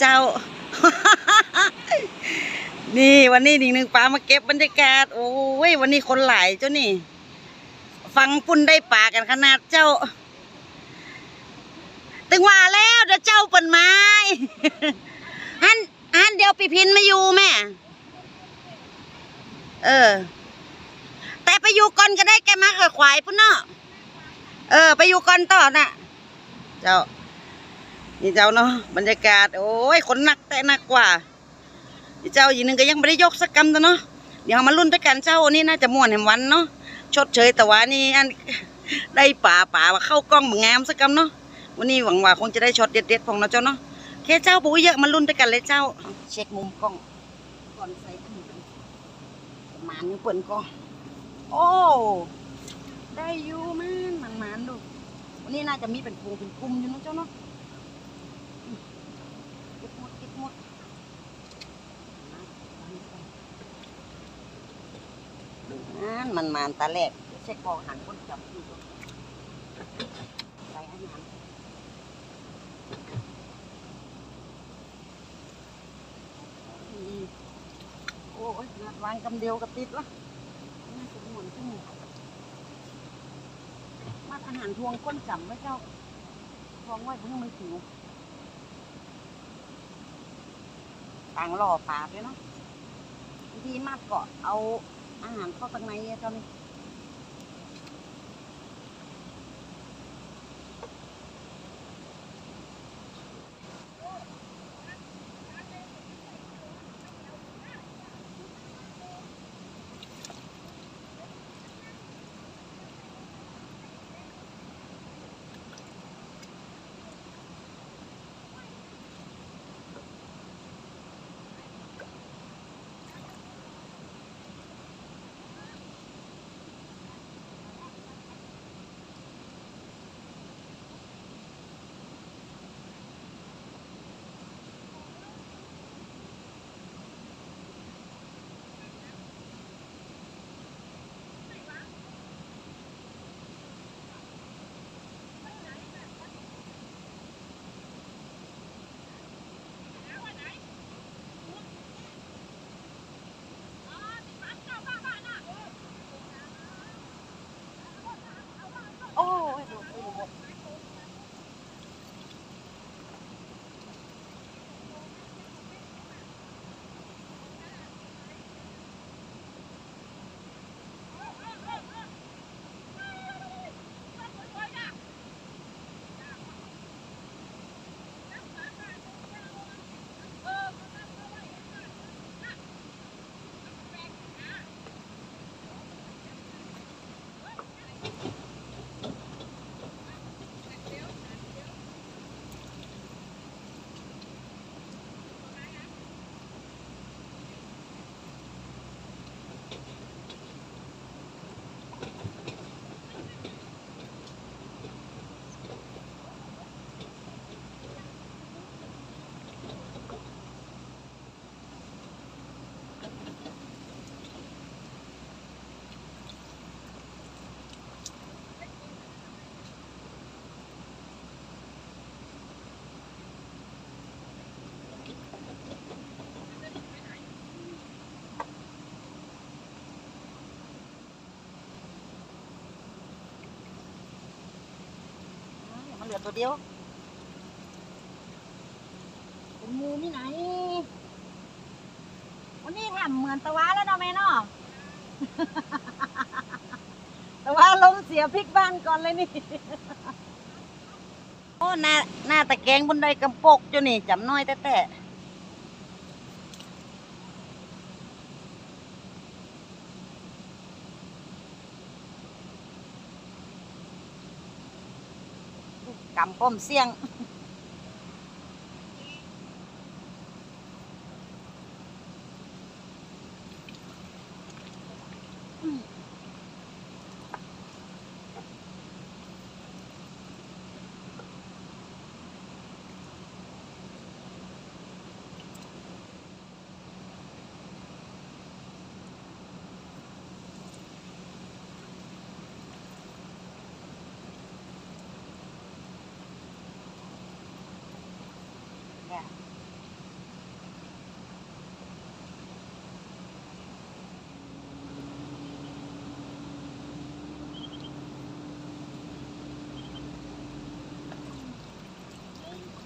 เจ้า นี่วันนี้หนึ่งหนึ่งปลามาเก็บบรรยากาศ โอ้ยวันนี้คนหลายเจ้านี่ ฟังปุ่นได้ป่ากันขนาดเจ้า ตึงว่าแล้วเดี๋ยวเจ้าเปินไม้ฮันฮันเดี๋ยวปีพินมาอยู่แม่ เออ แต่ไปอยู่ก่อนก็ได้แกมากับควายพุ่นเนาะเออ ไปอยู่ก่อนต่อน่ะ เจ้า นี่เจ้าเนาะบรรยากาศ โอ้ยคนหนักแต่หนักกว่านี่เจ้าอีกหนึ่งก็ยังไม่ได้ยกสักกรรมตัวเนาะเดี๋ยวมาลุ้นด้วยกันเจ้านี่น่าจะม่วนแห่งวันเนาะชดเชยแต่ว่านี่อันได้ป่าป่าเข้ากล้องมึงงามสักกรรมเนาะวันนี้หวังว่าคงจะได้ช็อตเด็ดๆของเราเจ้าเนาะโอเคเจ้าปูเยอะมาลุ้นด้วยกันเลยเจ้า เช็คมุมกล้องก่อนใส่ถุงประมาณนี้เปิ่นก็โอ้ได้อยู่มันมันมันดูวันนี้น่าจะมีเป็นพวงเป็นกลุ่มอยู่นะเจ้าเนาะอืมเก็บหมดเก็บหมด นั่นมันมันตาแรกเช็คพอหันคนจับอยู่ก่อนใส่อาหารอืมโอ้ยงัดวางกำเดียวกับติดละน่าจะหมุนขึ้นมาอาหารทวงก้นจำไว้เจ้าทวงไว้เพื่อมันหิวต่างหล่อปลาไปเนาะทีมากเกาะเอา อาหารเข้าตางในอะเจ้ ลือตัวเดียวเป็นมูนี่ไหน วันนี้ทำเหมือนตะวันแล้วเนาะแม่เนาะตะวันลมเสียพลิกบ้านก่อนเลยนี่ โอ้ หน้า หน้าตะแกงบนไดกำปกจ้านี่จำน้อยแต่แต่ำก้มเสี่ยง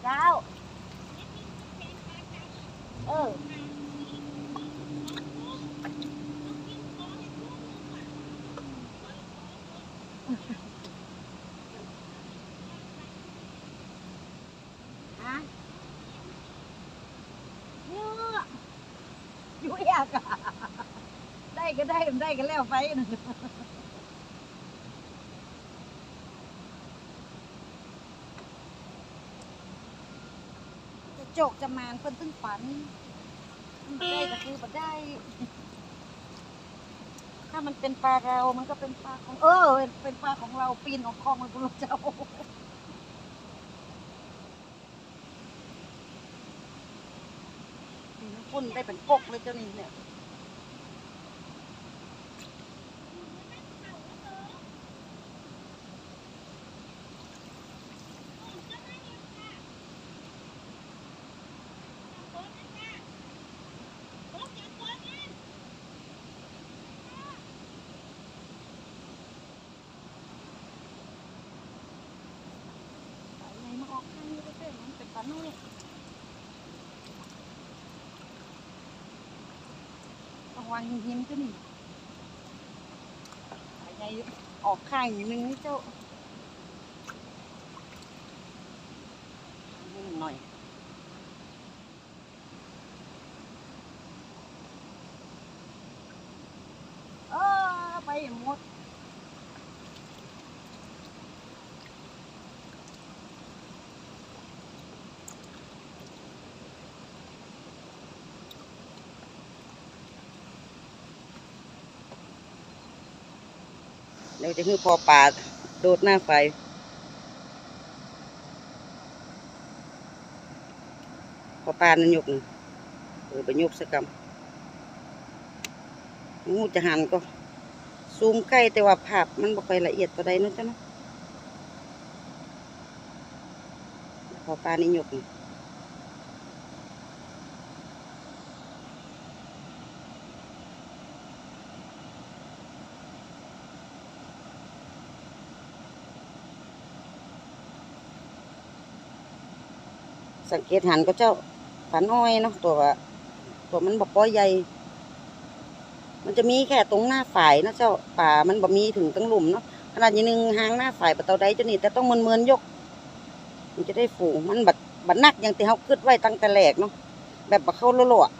เจ้าเออฮะเยอะอยู่ยากอะได้ก็ได้มันได้ก็แล้วไปนะ จะโจกจะมานเพิ่นตึ้งฝันได้ก็คือบ่ได้ ถ้ามันเป็นปลาเรามันก็เป็นปลาของ เออ เป็นปลาของเราปีนของคลองมันคุณเจ้านี่น้ำพุ่นได้เป็นกกเลยเจ้านี่เนี่ยปลาใหญ่มาออกข้างนี้ก็เป็ นมันเลยต้องวางหินๆก็นี่ไปไงออกข้างอย่างนึงนี่เจ้านี่หน่อย เออไปหมด เดี๋ยวจะคือพอปลาโดดหน้าไฟ พอปลานั่นยกหนึ่งเออไปยกสักกำงูจะหันก็ซูมใกล้แต่ว่าภาพมันบ่ค่อยละเอียดตัวใดเนู้นจ้ะเนาะพอปลานี่ยกหนึ่ง สังเกตหันก็เจ้าฝันอ้อยเนาะตัวว่าตัวมันบ่ป้อยใหญ่ มันจะมีแค่ตรงหน้าฝ่ายนะเจ้าป่ามันบ่มีถึงตั้งหลุมเนาะขนาดยีหนึงหางหน้าฝ่ายปะเตาใดเจ้านี่แต่ต้องเมินๆยก มันจะได้ฝูงมันบัดบัดนักอย่างที่เขาคิดไว้ตั้งแต่แรกเนาะแบบบัเข้าโลๆอะ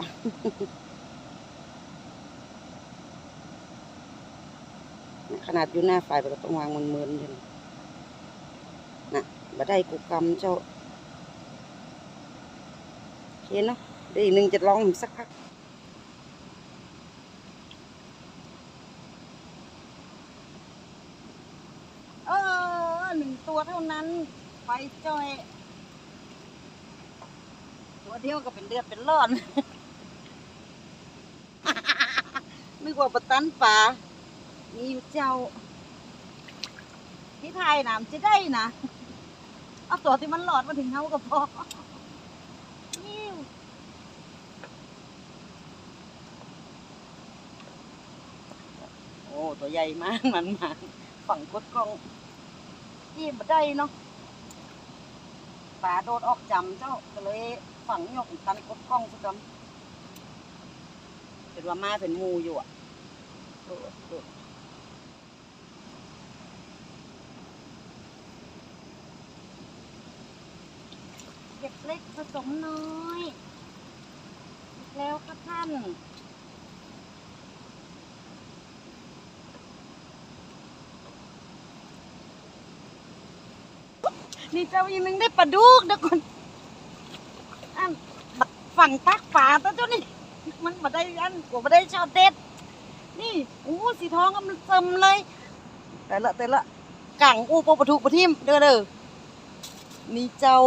ขนาดอยู่หน้าฝ่ายก็ต้องวางเมินๆอยู่นะนะบัได้กูกำเจ้า เคเนาะเดี๋ยวอีกหนึ่งจะลองสักพักเออหนึ่งตัวเท่านั้นไปจอย ตัวเดียวก็เป็นเดือดเป็นร้อน นึกว่าปะตันป่ามีอยู่เจ้า ที่ไทยน้ำจะได้นะเอาตัวที่มันหลอดมาถึงเฮาก็พอ วโอ้ตัวใหญ่มากมันมาฝั่งกดกล้องที่บได้เนาะปลาโดดออกจำเจ้าก็เลยฝังยกตันกดกล้องซะจำเป็นว่ามาเป็นหมูอยู่อะโดดโดด เด็กเล็กผสมน้อยอีกแล้วก็ท่านนี่เจ้าอีนึงได้ปลาดุกเดี๋ยวก่อนอันฝั่งตักป่าตัวเจ้านี่ มันมาได้อันกว่ามาได้ชาวเด็ด นี่อู้สีทองก็มันเติมเลย แต่ละแต่ละกังอู้ปปะทุปะทิมเด้อเด้อนี่เจ้า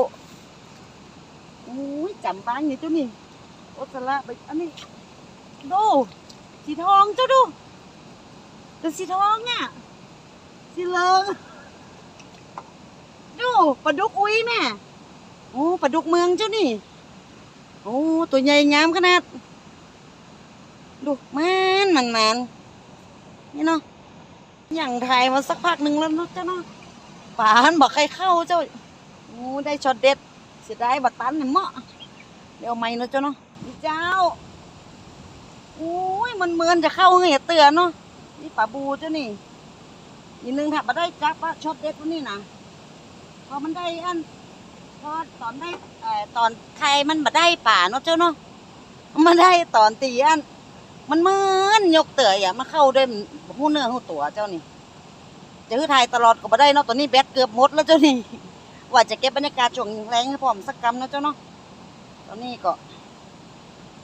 อู้ยจำบ้านนี่เจ้านี่โอสละไปอันนี้ดูสีทองเจ้าดูดูสีทองอะสีเหลืองดูปลาดุกอุ้ยแม่โอ้ปลาดุกเมืองเจ้านี่โอ้ตัวใหญ่งามขนาดดูมันมันมันนี่เนาะอย่างไทยมาสักพักหนึ่งแล้วเนาะเจ้าเนาะป่านบอกใครเข้าเจ้าโอ้ได้ช็อตเด็ด เสียดายบัตรตันเนี่ยเหมาะเดี๋ยวไม้เนาะเจ้าเนาะนี่เจ้าโอ้ยมันเหมือนจะเข้าเหงยเตือนเนาะนี่ปลาบูเจ้านี่อีกหนึงถ้ามาได้จับว่าช็อตเด็ดตัวนี้นะพอมันได้อันพอตอนได้เอ่อตอนไทยมันมาได้ป่าเนาะเจ้าเนาะมาได้ตอนตีอันมันเหมือนยกเต๋ออย่ามาเข้าด้วยหูเนื้อหูตัวเจ้านี่จะคือไทยตลอดก็บ่ได้เนาะตอนนี้แบตเกือบหมดแล้วเจ้านี่ ว่าจะเก็บบรรยากาศช่วงแรงให้พอมสักกำนะเจ้าเนาะตอนนี้ก็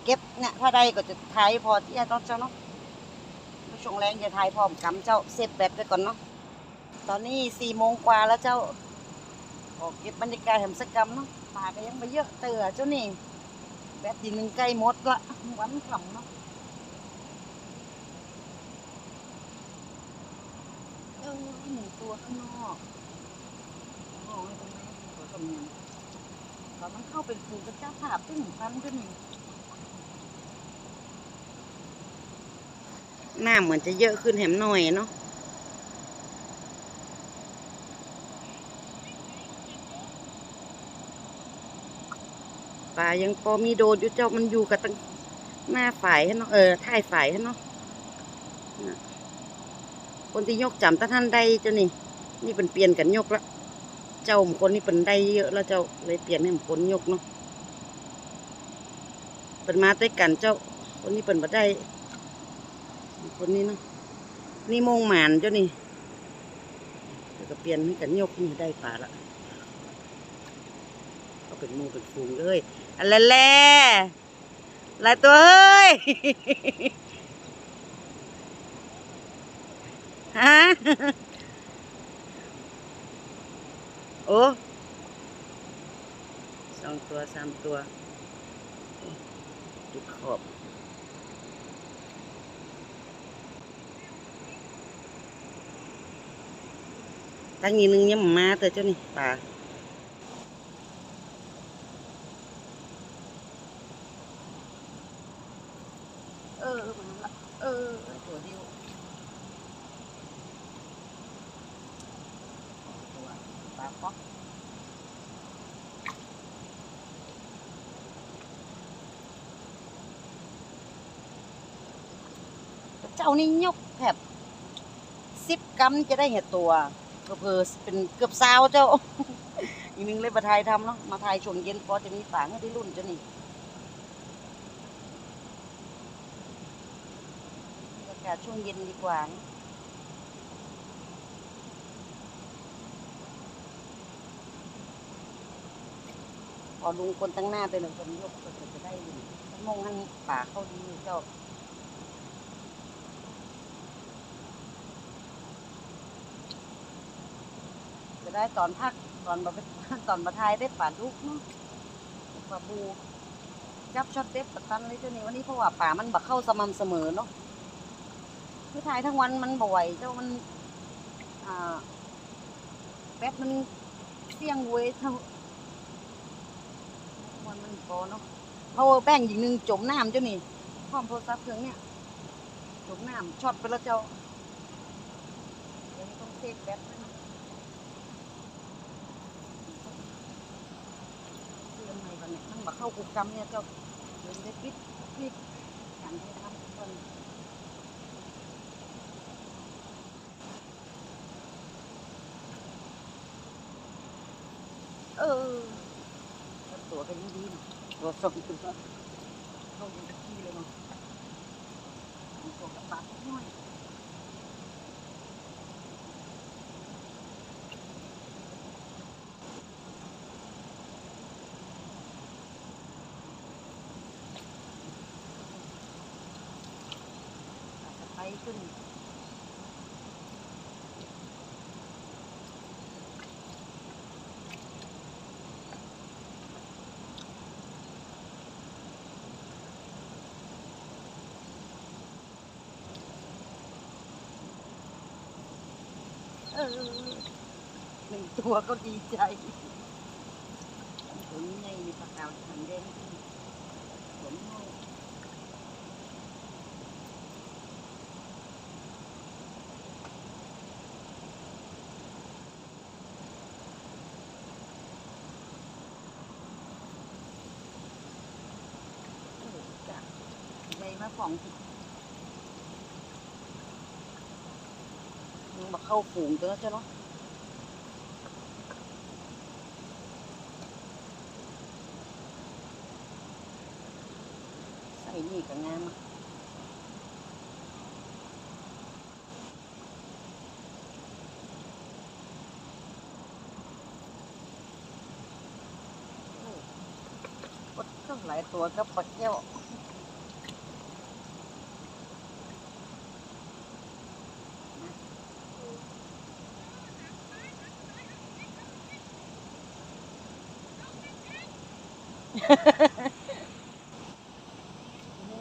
เก็บเนี่ยถ้าได้ก็จะถ่ายพอที่เนาะเจ้าเนาะช่วงแรงจะถ่ายพร้อมกำเจ้าเซฟแบตไปก่อนเนาะตอนนี้สี่โมงกว่าแล้วเจ้าก็เก็บบรรยากาศแห่งสักกำเนาะป่าก็ยังไม่เยอะเต๋อเจ้านี่แบตดีหนึ่งใกล้หมดละวันขำเนาะเออหนึ่งตัวข้างนอกมองตรงนี้ตัวต รงนี้ตอนมันเข้าเป็นฝูกระเจ้าภาพที่หนึ่งพันขึ้นหน้าเหมือนจะเยอะขึ้นแหมหน่อยเนาะป่ายังพอมีโดดอยู่เจ้ามันอยู่กับตั้งหน้าฝ่ายให้เนาะเออท้ายฝ่ายให้เนาะคนที่ยกจำตาท่านได้เจ้านี่ นี่เป็นเปลี่ยนกันยกแล้ว เจ้าคนนี้เป็นได้เยอะแล้วเจ้าเลยเปลี่ยนให้คนยกเนาะเป็นมาด้วยกันเจ้าคนนี้เป็นมาได้คนนี้เนาะนี่โมงหมานเจ้านี่เดี๋ยวก็เปลี่ยนให้กันยกนี่ได้ป่าละก็เป็นมูเป็นฟูงเลยอันแล่แล่หลายตัวเฮ้ยฮะ โอ้สองตัวสามตัวจุดขอบตั้งนี้หนึงยังมาเตอเจ้านี่ป่าเออมาละเออตัวเดียว ตัวาป๊อกเจ้านี่ยกแถบสิบกรัมจะได้เห็ดตัวเพอเป็นเกือบซาวเจ้าอีนึงเลยมาถ่ายทำเนาะมาถ่ายช่วงเย็นพอจะมีฝางให้ได้รุ่นเจ้านี่บรรยากาศช่วงเย็นดีกว่านะ อลุงคนตั้งหน้าไปหนึ่งคนยกก็จะได้อยู่มองหันป่าเข้าดีเจ้าจะได้ตอนพักตอนมาตอนมาทายได้ป่าดุกเนาะป่าบูจับช็อตเด็ดปัดตันเลยเจ้านี่วันนี้เพราะว่าป่ามันบักเข้าสม่ำเสมอเนาะคือทายทั้งวันมันบ่อยเจ้ามันอ่าแป๊บมันเสี่ยงเว้ย มันมันพอเนาะเพราะแป้งอีกหนึ่งจมน้ำเจ้านี่พร้อมโทรศัพท์เครื่องเนี้ยจมน้ำช็อตไปแล้วเจ้าเดี๋ยวนี้ต้องเซฟแบตด้วยนะเสื่อมใหม่ก่อนเนี่ยมันมาเข้ากุกกรรมเนี่ยเจ้าเดี๋ยวได้ปิดปิดการให้ทำทุกคนเออ ตัวกันยังดีนะตัวส่งตัวเข้าอยู่ที่เลยเนาะมีตัวกระปักน้อยอาจจะไปขึ้น หนึ่งตัวก็ดีใจผมในปากกาถังแดงผมะของสิบ เข้าฝูงตัวนะเจ้าเนาะใส่นี่ก็งามอะโอ้ปลดก็หลายตัวก็ปลดแก้ว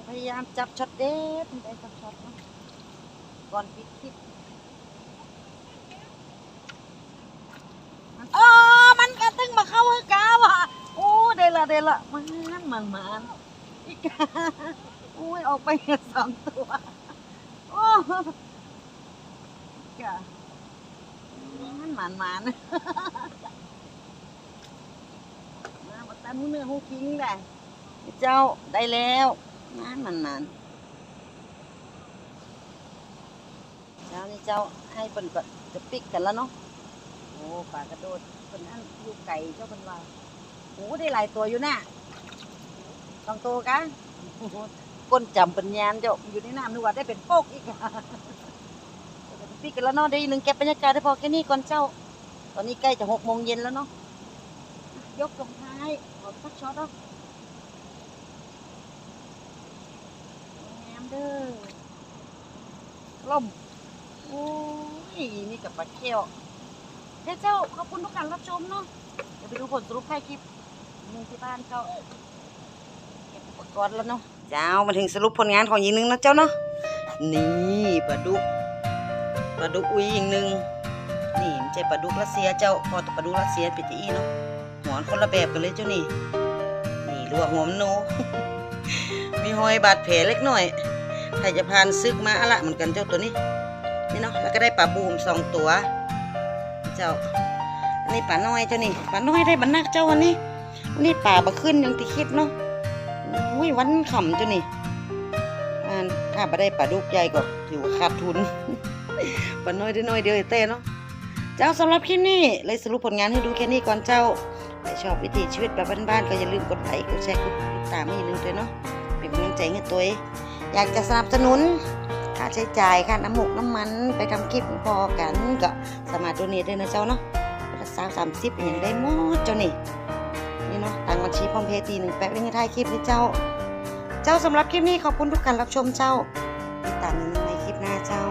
พยายามจับช็อตเด็ดมันได้จับช็อตนาะก่อนปิดคลิปมันอ๋อมันกระตึงมาเข้าให้กาว่ะโอ้เดละเดละมันมันมันอีกาโอ้ยออกไปสองตัวโอ้กามันมันมัน มามาตามมือเนื้อหูกิ้งแหละเจ้าได้แล้วนั่นมันมันเจ้านี่เจ้าให้เปิ่นก็จะปิกกันแล้วเนาะโอ้ปลากระโดดเปิ่นนั่นอยู่ไก่เจ้าเปิ่นว่าโอ้ได้หลายตัวอยู่น่ะสองตัวกันก้นจำเป็นยานเจ้าอยู่ในน้ำนึกว่าได้เป็นโป๊กอีกปิกกันแล้วเนาะเดี๋ยวอีกหนึ่งเก็บบรรยากาศได้พอแค่นี้ก่อนเจ้า ตอนนี้ใกล้จะหกโมงเย็นแล้วเนาะ ยกลงท้ายขอสักช็อตเนาะงามเด้อล่มโอ้ยนี่กับปลาเขี้ยวเดี๋ยวเจ้าขอบคุณทุกการรับชมเนาะเดี๋ยวไปดูผลสรุปท้ายคลิปมึงที่บ้านเจ้าเก็บอุปกรณ์แล้วเนาะเจ้ามาถึงสรุปผลงานของยิงนึงนะเจ้าเนาะนี่ปลาดุกปลาดุกอุ้ยยิงหนึ่งนี่ไม่ใช่ปลาดุกรัสเซียเจ้าพอแต่ปลาดุกรัสเซียเป็นจะอีเนาะ หัวมันคนละแบบกันเลยเจ้านี่ นี่รัวหัวมโน มีหอยบาดแผลเล็กน้อยใครจะพานซึกมาอะละเหมือนกันเจ้าตัวนี้ นี่เนาะ แล้วก็ได้ปลาบูมสองตัว เจ้า อันนี้ปลาน้อยเจ้านี่ ปลาน้อยได้บรรนักเจ้าวันนี้ วันนี้ป่าบะขึ้นยังติคิดเนาะอุ้ยวันขำเจ้านี่ถ้าบ่ได้ปลาดุกใหญ่ก็ถือว่าขาดทุนปลาน้อยได้น้อยเดียวเต้เนาะ เจ้าสำหรับคลิปนี้เลยสรุปผลงานให้ดูแค่นี้ก่อนเจ้า ถ้าชอบวิถีชีวิตแบบบ้านๆก็อย่าลืมกดไลค์กดแชร์กดติดตามให้อย่ลืมด้วยเนาะเป็นกำลังใจให้ตัวเองอยากจะสนับสนุนค่าใช้จ่ายค่าน้ำหมกน้ำมันไปทำคลิปพอกันก็สามารถดเนทได้นะเจ้าเนาะสาวสามสิบอย่างได้หมดเจ้านี่นี่เนาะทางบัญชีพร้อมเพย์ตีหนึ่งแปะไว้ในท้ายคลิปนี้เจ้า เจ้าสำหรับคลิปนี้ขอบคุณทุกการรับชมเจ้าติดตามในคลิปหน้าเจ้า